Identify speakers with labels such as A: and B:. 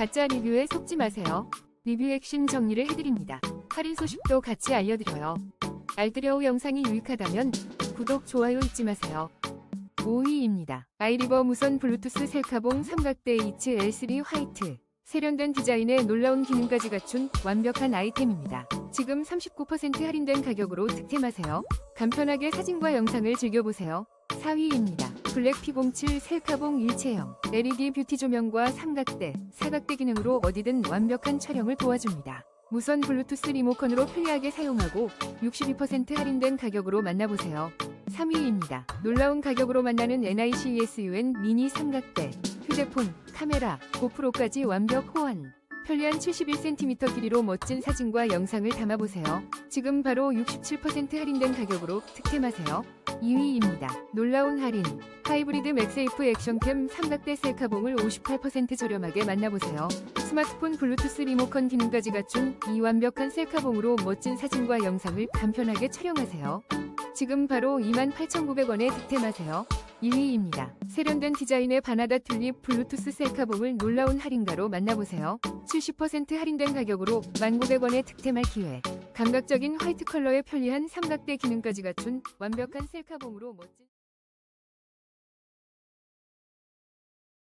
A: 가짜 리뷰에 속지 마세요. 리뷰 핵심 정리를 해드립니다. 할인 소식도 같이 알려드려요. 알뜰여우 영상이 유익하다면 구독, 좋아요 잊지 마세요. 5위입니다. 아이리버 무선 블루투스 셀카봉 삼각대 H L3 화이트. 세련된 디자인에 놀라운 기능까지 갖춘 완벽한 아이템입니다. 지금 39% 할인된 가격으로 득템하세요. 간편하게 사진과 영상을 즐겨보세요. 4위입니다. 블랙 P07 셀카봉 일체형 LED 뷰티 조명과 삼각대, 사각대 기능으로 어디든 완벽한 촬영을 도와줍니다. 무선 블루투스 리모컨으로 편리하게 사용하고 62% 할인된 가격으로 만나보세요. 3위입니다. 놀라운 가격으로 만나는 NICESUN 미니 삼각대, 휴대폰, 카메라, 고프로까지 완벽 호환. 편리한 71cm 길이로 멋진 사진과 영상을 담아보세요. 지금 바로 67% 할인된 가격으로 득템하세요. 2위입니다. 놀라운 할인. 하이브리드 맥세이프 액션캠 삼각대 셀카봉을 58% 저렴하게 만나보세요. 스마트폰 블루투스 리모컨 기능까지 갖춘 이 완벽한 셀카봉으로 멋진 사진과 영상을 간편하게 촬영하세요. 지금 바로 28,900원에 득템하세요. 1위입니다. 세련된 디자인의 바나다 튤립 블루투스 셀카봉을 놀라운 할인가로 만나보세요. 70% 할인된 가격으로 1,900원에 득템할 기회. 감각적인 화이트 컬러의 편리한 삼각대 기능까지 갖춘 완벽한 셀카봉으로 멋진